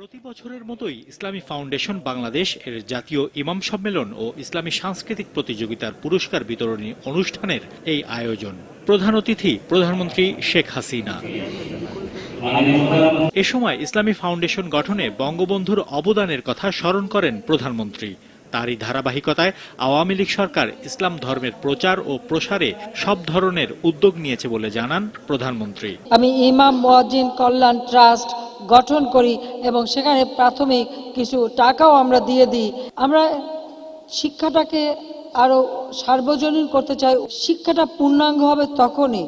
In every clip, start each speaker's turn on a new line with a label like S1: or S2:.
S1: প্রতি বছরের মতোই ইসলামী ফাউন্ডেশন বাংলাদেশ এর জাতীয় ইমাম সম্মেলন ও ইসলামী সাংস্কৃতিক প্রতিযোগিতার পুরস্কার বিতরণী অনুষ্ঠানের এই আয়োজন। প্রধান অতিথি প্রধানমন্ত্রী শেখ হাসিনা। এ সময় ইসলামী ফাউন্ডেশন গঠনে বঙ্গবন্ধুর অবদানের কথা স্মরণ করেন প্রধানমন্ত্রী। তারই ধারাবাহিকতায় আওয়ামী লীগ সরকার ইসলাম ধর্মের প্রচার ও প্রসারে সব ধরনের উদ্যোগ নিয়েছে বলে জানান প্রধানমন্ত্রী।
S2: আমি ইমাম কল্যাণ ট্রাস্ট গঠন করি এবং সেখানে প্রাথমিক কিছু টাকাও আমরা দিয়ে দিই। আমরা শিক্ষাটাকে আরও সার্বজনীন করতে চাই। শিক্ষাটা পূর্ণাঙ্গ হবে তখনই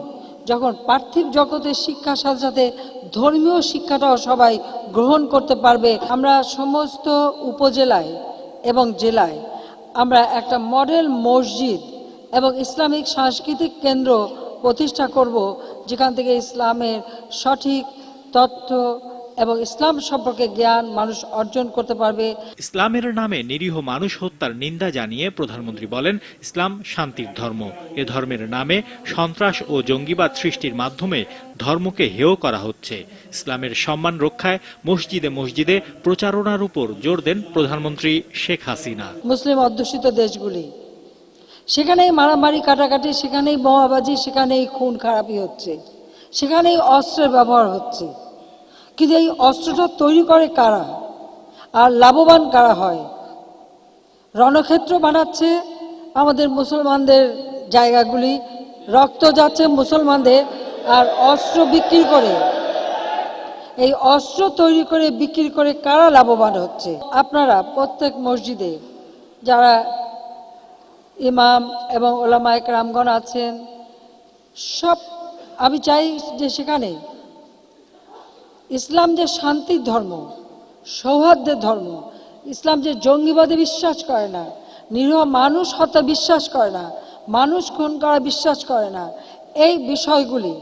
S2: যখন পার্থিব জগতের শিক্ষার সাথে সাথে ধর্মীয় শিক্ষাটাও সবাই গ্রহণ করতে পারবে। আমরা সমস্ত উপজেলায় এবং জেলায় আমরা একটা মডেল মসজিদ এবং ইসলামিক সাংস্কৃতিক কেন্দ্র প্রতিষ্ঠা করব, যেখান থেকে ইসলামের সঠিক তথ্য এবং ইসলাম সম্পর্কে জ্ঞান মানুষ অর্জন করতে পারবে।
S1: ইসলামের নামে নিরীহ মানুষ হত্যার নিন্দা জানিয়ে প্রধানমন্ত্রী বলেন ইসলাম শান্তির ধর্ম। এ ধর্মের নামে সন্ত্রাস ও জঙ্গিবাদ সৃষ্টির মাধ্যমে ধর্মকে হেয় করা হচ্ছে। ইসলামের সম্মান রক্ষায় মসজিদে মসজিদে প্রচারণার উপর জোর দেন প্রধানমন্ত্রী শেখ হাসিনা।
S2: মুসলিম অধ্যুষিত দেশগুলি সেখানেই মারামারি কাটাকাটি সেখানেই বোমাবাজি সেখানেই খুন খারাপি হচ্ছে। সেখানেই অস্ত্রের ব্যবহার হচ্ছে। কিন্তু এই অস্ত্রটা তৈরি করে কারা? আর লাভবান কারা হয়? রণক্ষেত্র বানাচ্ছে আমাদের মুসলমানদের জায়গাগুলি, রক্ত যাচ্ছে মুসলমানদের, আর অস্ত্র বিক্রি করে। এই অস্ত্র তৈরি করে, বিক্রি করে কারা লাভবান হচ্ছে? আপনারা প্রত্যেক মসজিদে যারা ইমাম এবং ওলামায়ক রামগণ আছেন, সব আমি চাই যে সেখানে ইসলাম যে শান্তির ধর্ম, সৌহার্দ্যের ধর্ম, ইসলাম যে জঙ্গিবাদে বিশ্বাস করে না, নিরীহ মানুষ হত্যা বিশ্বাস করে না, মানুষ খুন করা বিশ্বাস করে না, এই বিষয়গুলি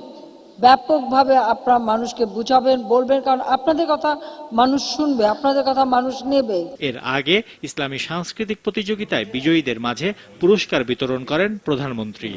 S2: ব্যাপকভাবে আপনারা মানুষকে বুঝাবেন, বলবেন, কারণ আপনাদের কথা মানুষ শুনবে, আপনাদের কথা মানুষ নেবে।
S1: এর আগে ইসলামী সাংস্কৃতিক প্রতিযোগিতায় বিজয়ীদের মাঝে পুরস্কার বিতরণ করেন প্রধানমন্ত্রী।